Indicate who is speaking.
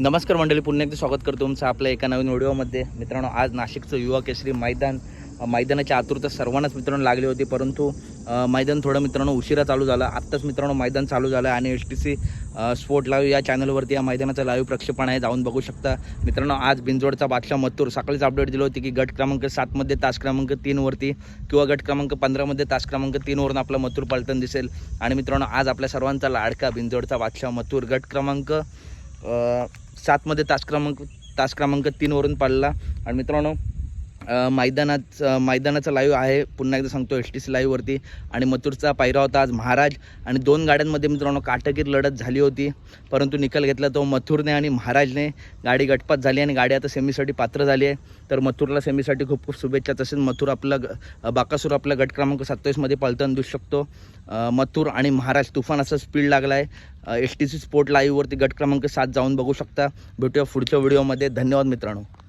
Speaker 1: नमस्कार मंडळी पुन्हा एकदा स्वागत करतो तुमचं आपल्या एका नवीन व्हिडिओमध्ये. मित्रांनो आज नाशिकचं युवा केसरी मैदान मैदानाची आतुरता सर्वांनाच मित्रांनो लागली होती परंतु मैदान थोडं मित्रांनो उशिरा चालू झालं. आत्ताच मित्रांनो मैदान चालू झालं आणि H T C sport live या चॅनलवरती या मैदानाचं लाईव्ह प्रक्षेपण आहे जाऊन बघू शकता. मित्रांनो आज बिंजोडचा बादशाह मत्तूर सकाळीच अपडेट दिली होती की गट क्रमांक सातमध्ये तास क्रमांक तीनवरती किंवा गट क्रमांक पंधरामध्ये तास क्रमांक तीनवरून आपला मथूर पलटण दिसेल. आणि मित्रांनो आज आपल्या सर्वांचा लाडका बिंजोडचा बादशाह मथुर. गट क्रमांक सातमध्ये तास क्रमांक तास क्रमांक तीनवरून पाडला. आणि मित्रांनो मैदानात मैदानाचा मैदानाचं लाईव्ह आहे. पुन्हा एकदा सांगतो एस टी सी लाईव्हवरती आणि मथुरचा पायरा होता आज महाराज. आणि दोन गाड्यांमध्ये मित्रांनो काटकीर लढत झाली होती. परंतु निकाल घेतला तो मथुरने आणि महाराजने. गाडी गटपात झाली आणि गाडी आता सेमीसाठी पात्र झाली आहे. तर मथुरला सेमीसाठी खूप खूप शुभेच्छा. तसेच मथुर आपला ग- बाकासूर आपला गट क्रमांक सत्तावीसमध्ये पळताना देऊ शकतो. मथुर आणि महाराज तुफान असं स्पीड लागला आहे एस टी सी स्पोर्ट लाईव्हवरती गट क्रमांक सात जाऊन बघू शकता. भेटूया पुढच्या व्हिडिओमध्ये धन्यवाद मित्रांनो.